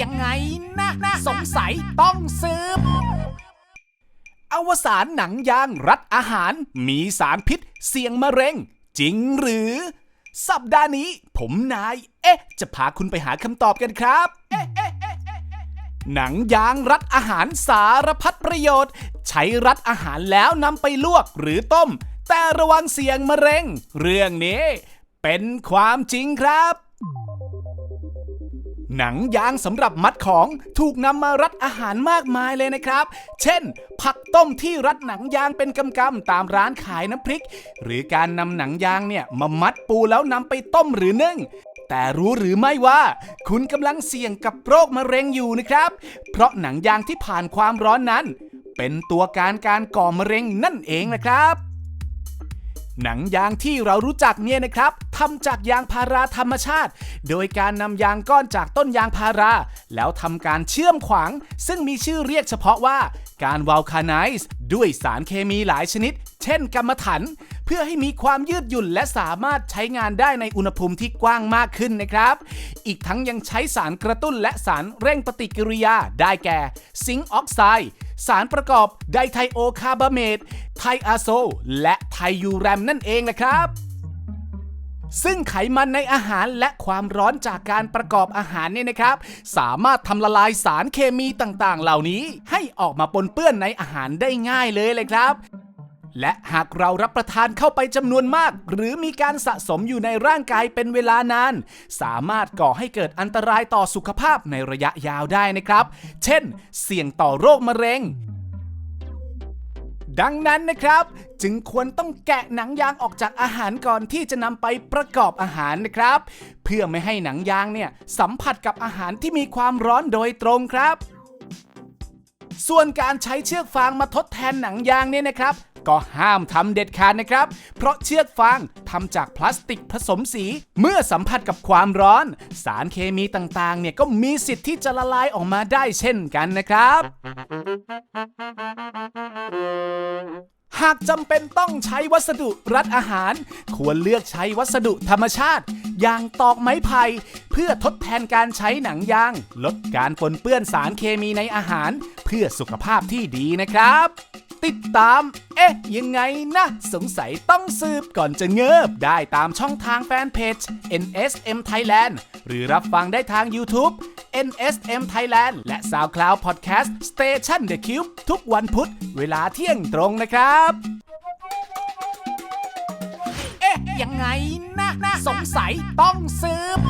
ยังไงนะนะสงสัยต้องสืบอวสานหนังยางรัดอาหาร มีสารพิษ เสี่ยงมะเร็ง จริงหรือ สัปดาห์นี้ ผมนาย เอ๊ะ จะพาคุณไปหาคำตอบกันครับ หนังยางรัดอาหารสารพัดประโยชน์ ใช้รัดอาหารแล้วนำไปลวกหรือต้ม แต่ระวังเสี่ยงมะเร็ง เรื่องนี้ เป็นความจริงครับ หนังยางสำหรับมัดของถูกนำมารัดอาหารมากมายเลยนะครับ เช่น ผักต้มที่รัดหนังยางเป็นกำๆตามร้านขายน้ำพริก หรือการนำหนังยางเนี่ยมามัดปูแล้วนำไปต้มหรือนึ่งแต่รู้หรือไม่ว่า คุณกำลังเสี่ยงกับโรคมะเร็งอยู่นะครับ เพราะหนังยางที่ผ่านความร้อนนั้น เป็นตัวการการก่อมะเร็งนั่นเองนะครับ หนังยางที่เรารู้จักเนี่ยนะครับทำจากยางพาราธรรมชาติ โดยการนำยางก้อนจากต้นยางพารา แล้วทำการเชื่อมขวาง ซึ่งมีชื่อเรียกเฉพาะว่าการวาลคาไนซ์ด้วยสารเคมีหลายชนิด เช่นกรรมถัน เพื่อให้มีความยืดหยุ่นและสามารถใช้งานได้ในอุณหภูมิที่กว้างมากขึ้นนะครับ อีกทั้งยังใช้สารกระตุ้นและสารเร่งปฏิกิริยาได้แก่ ซิงค์ออกไซด์ สารประกอบไดไทโอคาร์บาเมตไทอาโซ และไทยูแรมนั่นเองนะครับซึ่งไขมันในอาหารและความร้อนจากการประกอบอาหารเนี่ยนะครับ สามารถทำละลายสารเคมีต่างๆ เหล่านี้ ให้ออกมาปนเปื้อนในอาหารได้ง่ายเลยเลยครับ และหากเรารับประทานเข้าไปจำนวนมาก หรือมีการสะสมอยู่ในร่างกายเป็นเวลานาน สามารถก่อให้เกิดอันตรายต่อสุขภาพในระยะยาวได้นะครับ เช่น เสี่ยงต่อโรคมะเร็งดังนั้นนะครับ จึงควรต้องแกะหนังยางออกจากอาหารก่อนที่จะนำไปประกอบอาหารนะครับ เพื่อไม่ให้หนังยางเนี่ยสัมผัสกับอาหารที่มีความร้อนโดยตรงครับ ส่วนการใช้เชือกฟางมาทดแทนหนังยางเนี่ยนะครับ ก็ห้ามทำเด็ดขาดนะครับ เพราะเชือกฟางทำจากพลาสติกผสมสี เมื่อสัมผัสกับความร้อน สารเคมีต่างๆ เนี่ยก็มีสิทธิ์ที่จะละลายออกมาได้เช่นกันนะครับ หากจำเป็นต้องใช้วัสดุรัดอาหาร ควรเลือกใช้วัสดุธรรมชาติ อย่างตอกไม้ไผ่เพื่อทดแทนการใช้หนังยาง ลดการปนเปื้อนสารเคมีในอาหาร เพื่อสุขภาพที่ดีนะครับ ติดตาม เอ๊ะ ยังไงนะ สงสัยต้องสืบก่อนจะเงิบ ได้ตามช่องทางแฟนเพจ NSM Thailand หรือรับฟังได้ทาง YouTube NSM Thailand และ SoundCloud Podcast Station The Cube ทุกวันพุธเวลาเที่ยงตรงนะครับ เอ๊ะ ยังไงนะนะสงสัยต้องสืบ